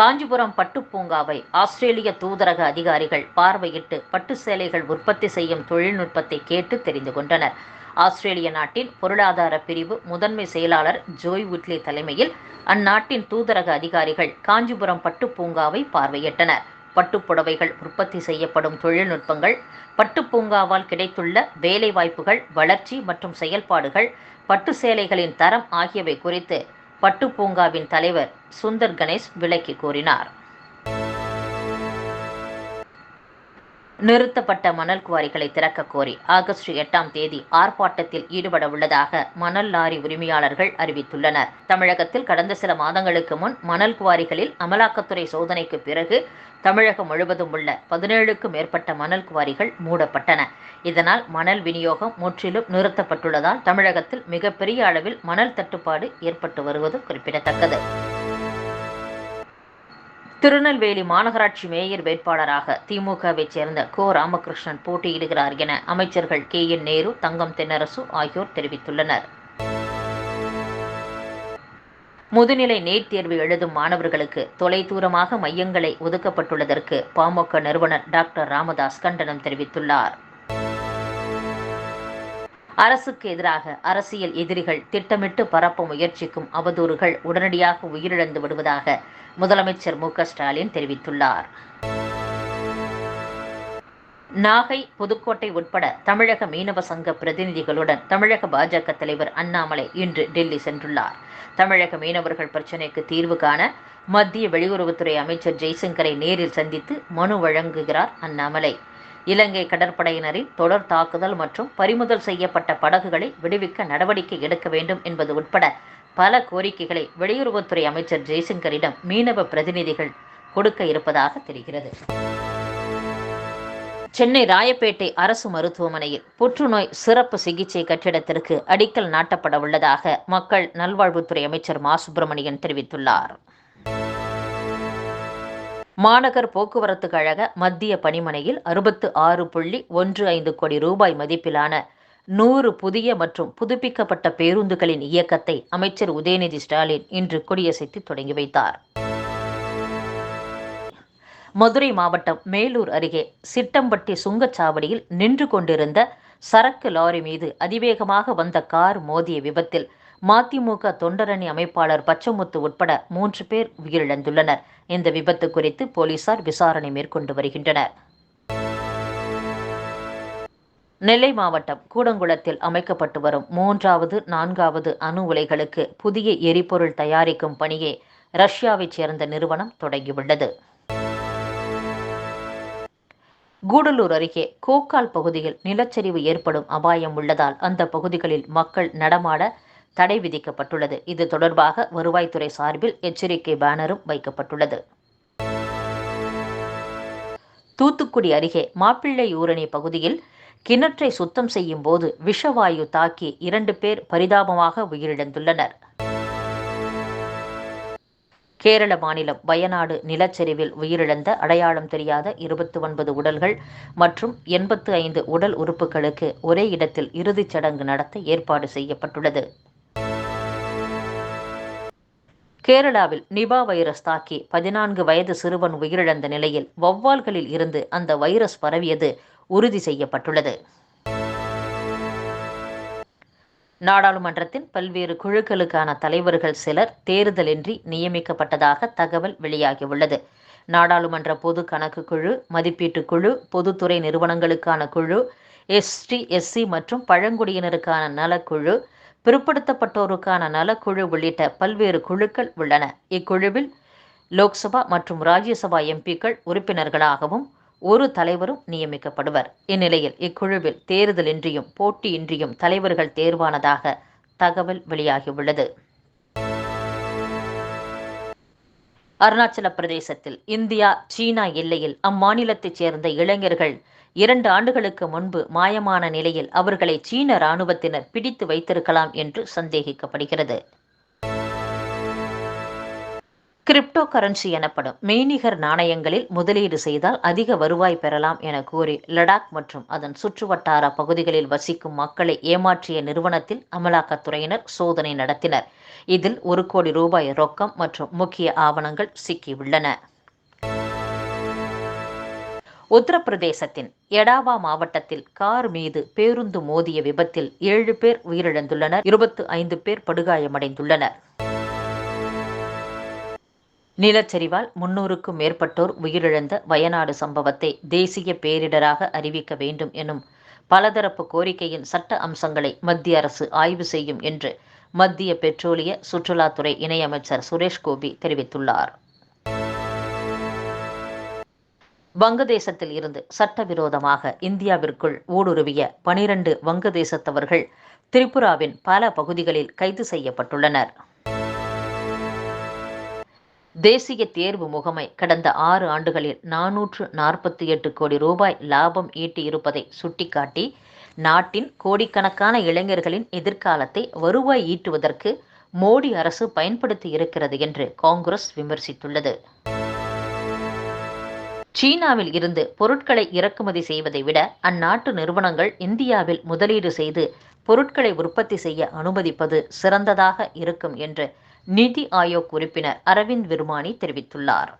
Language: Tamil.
காஞ்சிபுரம் பட்டுப் பூங்காவை ஆஸ்திரேலிய தூதரக அதிகாரிகள் பார்வையிட்டு பட்டு சேலைகள் உற்பத்தி செய்யும் தொழில்நுட்பத்தை கேட்டு தெரிந்து கொண்டனர். ஆஸ்திரேலிய நாட்டின் பொருளாதார பிரிவு முதன்மை செயலாளர் ஜோய் உட்லி தலைமையில் அந்நாட்டின் தூதரக அதிகாரிகள் காஞ்சிபுரம் பட்டு பூங்காவை பார்வையிட்டனர். பட்டுப் புடவைகள் உற்பத்தி செய்யப்படும் தொழில்நுட்பங்கள் பட்டுப்பூங்காவால் கிடைத்துள்ள வேலைவாய்ப்புகள் வளர்ச்சி மற்றும் செயல்பாடுகள் பட்டு சேலைகளின் தரம் ஆகியவை குறித்து பட்டு பூங்காவின் தலைவர் சுந்தர் கணேஷ் விளக்கி கூறினார். நிறுத்தப்பட்ட மணல் குவாரிகளை திறக்க கோரி ஆகஸ்ட் எட்டாம் தேதி ஆர்ப்பாட்டத்தில் ஈடுபட உள்ளதாக மணல் லாரி உரிமையாளர்கள் அறிவித்துள்ளனர். தமிழகத்தில் கடந்த சில மாதங்களுக்கு முன் மணல் குவாரிகளில் அமலாக்கத்துறை சோதனைக்கு பிறகு தமிழகம் முழுவதும் உள்ள பதினேழுக்கும் மேற்பட்ட மணல் குவாரிகள் மூடப்பட்டன. இதனால் மணல் விநியோகம் முற்றிலும் நிறுத்தப்பட்டுள்ளதால் தமிழகத்தில் மிகப்பெரிய அளவில் மணல் தட்டுப்பாடு ஏற்பட்டு வருவது குறிப்பிடத்தக்கது. திருநெல்வேலி மாநகராட்சி மேயர் வேட்பாளராக திமுகவைச் சேர்ந்த கோ. ராமகிருஷ்ணன் போட்டியிடுகிறார் என அமைச்சர்கள் கே. என். நேரு தங்கம் தென்னரசு ஆகியோர் தெரிவித்துள்ளனர். முதுநிலை நீட் தேர்வு எழுதும் மாணவர்களுக்கு தொலைதூரமாக மையங்களை ஒதுக்கப்பட்டுள்ளதற்கு பாமக நிறுவனர் டாக்டர் ராமதாஸ் கண்டனம் தெரிவித்துள்ளார். அரசுக்கு எதிராக அரசியல் எதிரிகள் திட்டமிட்டு பரப்ப முயற்சிக்கும் அவதூறுகள் உடனடியாக உயிரிழந்து விடுவதாக முதலமைச்சர் மு ஸ்டாலின் தெரிவித்துள்ளார். நாகை புதுக்கோட்டை உட்பட தமிழக மீனவ சங்க பிரதிநிதிகளுடன் தமிழக பாஜக தலைவர் அண்ணாமலை இன்று டெல்லி சென்றுள்ளார். தமிழக மீனவர்கள் பிரச்சினைக்கு தீர்வு காண மத்திய வெளியுறவுத்துறை அமைச்சர் ஜெய்சங்கரை நேரில் சந்தித்து மனு வழங்குகிறார் அண்ணாமலை. இலங்கை கடற்படையினரின் தொடர் தாக்குதல் மற்றும் பறிமுதல் செய்யப்பட்ட படகுகளை விடுவிக்க நடவடிக்கை எடுக்க வேண்டும் என்பது உட்பட பல கோரிக்கைகளை வெளியுறவுத்துறை அமைச்சர் ஜெய்சங்கரிடம் மீனவ பிரதிநிதிகள் கொடுக்க இருப்பதாக தெரிகிறது. சென்னை ராயப்பேட்டை அரசு மருத்துவமனையில் புற்றுநோய் சிறப்பு சிகிச்சை கட்டிடத்திற்கு அடிக்கல் நாட்டப்பட உள்ளதாக மக்கள் நல்வாழ்வுத்துறை அமைச்சர் மா. சுப்பிரமணியன் தெரிவித்துள்ளார். மாநகர் போக்குவரத்து கழக மத்திய பணிமனையில் அறுபத்து ஆறு புள்ளி ஒன்று ஐந்து கோடி ரூபாய் மதிப்பிலான நூறு புதிய மற்றும் புதுப்பிக்கப்பட்ட பேருந்துகளின் இயக்கத்தை அமைச்சர் உதயநிதி ஸ்டாலின் இன்று கொடியசைத்து தொடங்கி வைத்தார். மதுரை மாவட்டம் மேலூர் அருகே சிட்டம்பட்டி சுங்கச்சாவடியில் நின்று கொண்டிருந்த சரக்கு லாரி மீது அதிவேகமாக வந்த கார் மோதிய விபத்தில் மதிமுக தொண்டரணி அமைப்பாளர் பச்சமுத்து உட்பட மூன்று பேர் உயிரிழந்துள்ளனர். இந்த விபத்து குறித்து போலீசார் விசாரணை மேற்கொண்டு வருகின்றனர். நெல்லை மாவட்டம் கூடங்குளத்தில் அமைக்கப்பட்டு வரும் மூன்றாவது நான்காவது அணு உலைகளுக்கு புதிய எரிபொருள் தயாரிக்கும் பணியை ரஷ்யாவைச் சேர்ந்த நிறுவனம் தொடங்கியுள்ளது. கூடலூர் அருகே கோக்கால் பகுதியில் நிலச்சரிவு ஏற்படும் அபாயம் உள்ளதால் அந்த பகுதிகளில் மக்கள் நடமாட தடை விதிக்கப்பட்டுள்ளது. இது தொடர்பாக வருவாய்த்துறை சார்பில் எச்சரிக்கை பேனரும் வைக்கப்பட்டுள்ளது. தூத்துக்குடி அருகே மாப்பிள்ளை ஊரணி பகுதியில் கிணற்றை சுத்தம் செய்யும் போது விஷவாயு தாக்கி இரண்டு பேர் பரிதாபமாக உயிரிழந்துள்ளனர். கேரள மாநிலம் வயநாடு நிலச்சரிவில் உயிரிழந்த அடையாளம் தெரியாத இருபத்தி ஒன்பது உடல்கள் மற்றும் எண்பத்து ஐந்து உடல் உறுப்புகளுக்கு ஒரே இடத்தில் இறுதிச் சடங்கு நடத்த ஏற்பாடு செய்யப்பட்டுள்ளது. கேரளாவில் நிபா வைரஸ் தாக்கி பதினான்கு வயது சிறுவன் உயிரிழந்த நிலையில் வௌவால்களில் இருந்து அந்த வைரஸ் பரவியது உறுதி செய்யப்பட்டுள்ளது. நாடாளுமன்றத்தின் பல்வேறு குழுக்களுக்கான தலைவர்கள் சிலர் தேர்தலின்றி நியமிக்கப்பட்டதாக தகவல் வெளியாகியுள்ளது. நாடாளுமன்ற பொது கணக்கு குழு மதிப்பீட்டு குழு பொதுத்துறை நிறுவனங்களுக்கான குழு எஸ்டி எஸ்சி மற்றும் பழங்குடியினருக்கான நலக்குழு பிற்படுத்தப்பட்டோருக்கான நலக்குழு உள்ளிட்ட பல்வேறு குழுக்கள் உள்ளன. இக்குழுவில் லோக்சபா மற்றும் ராஜ்யசபா எம்பிக்கள் உறுப்பினர்களாகவும் ஒரு தலைவரும் நியமிக்கப்படுவர். இந்நிலையில் இக்குழுவில் தேர்தலின்றியும் போட்டியின்றியும் தலைவர்கள் தேர்வானதாக தகவல் வெளியாகியுள்ளது. அருணாச்சல பிரதேசத்தில் இந்தியா சீனா எல்லையில் அம்மாநிலத்தைச் சேர்ந்த இளைஞர்கள் இரண்டு ஆண்டுகளுக்கு முன்பு மாயமான நிலையில் அவர்களை சீன இராணுவத்தினர் பிடித்து வைத்திருக்கலாம் என்று சந்தேகிக்கப்படுகிறது. கிரிப்டோ கரன்சி எனப்படும் மெய்நிகர் நாணயங்களில் முதலீடு செய்தால் அதிக வருவாய் பெறலாம் என கூறி லடாக் மற்றும் அதன் சுற்றுவட்டார பகுதிகளில் வசிக்கும் மக்களை ஏமாற்றிய நிறுவனத்தில் அமலாக்கத்துறையினர் சோதனை நடத்தினர். இதில் ஒரு கோடி ரூபாய் ரொக்கம் மற்றும் முக்கிய ஆவணங்கள் சிக்கியுள்ளன. உத்தரப்பிரதேசத்தின் எடாவா மாவட்டத்தில் கார் மீது பேருந்து மோதிய விபத்தில் ஏழு பேர் உயிரிழந்துள்ளனர். இருபத்து ஐந்து பேர் படுகாயமடைந்துள்ளனர். நிலச்சரிவால் முன்னூறுக்கும் மேற்பட்டோர் உயிரிழந்த வயநாடு சம்பவத்தை தேசிய பேரிடராக அறிவிக்க வேண்டும் எனும் பலதரப்பு கோரிக்கையின் சட்ட அம்சங்களை மத்திய அரசு ஆய்வு செய்யும் என்று மத்திய பெட்ரோலிய சுற்றுலாத்துறை இணையமைச்சர் சுரேஷ் கோபி தெரிவித்துள்ளார். வங்கதேசத்தில் இருந்து சட்டவிரோதமாக இந்தியாவிற்குள் ஊடுருவிய பனிரண்டு வங்கதேசத்தவர்கள் திரிபுராவின் பல பகுதிகளில் கைது செய்யப்பட்டுள்ளனர். தேசிய தேர்வு முகமை கடந்த ஆறு ஆண்டுகளில் நானூற்று நாற்பத்தி எட்டு கோடி ரூபாய் லாபம் ஈட்டியிருப்பதை சுட்டிக்காட்டி நாட்டின் கோடிக்கணக்கான இளைஞர்களின் எதிர்காலத்தை வருவாய் ஈட்டுவதற்கு மோடி அரசு பயன்படுத்தி இருக்கிறது என்று காங்கிரஸ் விமர்சித்துள்ளது. சீனாவில் இருந்து பொருட்களை இறக்குமதி செய்வதை விட அந்நாட்டு நிறுவனங்கள் இந்தியாவில் முதலீடு செய்து பொருட்களை உற்பத்தி செய்ய அனுமதிப்பது சிறந்ததாக இருக்கும் என்று நிதி ஆயோக் உறுப்பினர் அரவிந்த் விர்மானி தெரிவித்துள்ளார்.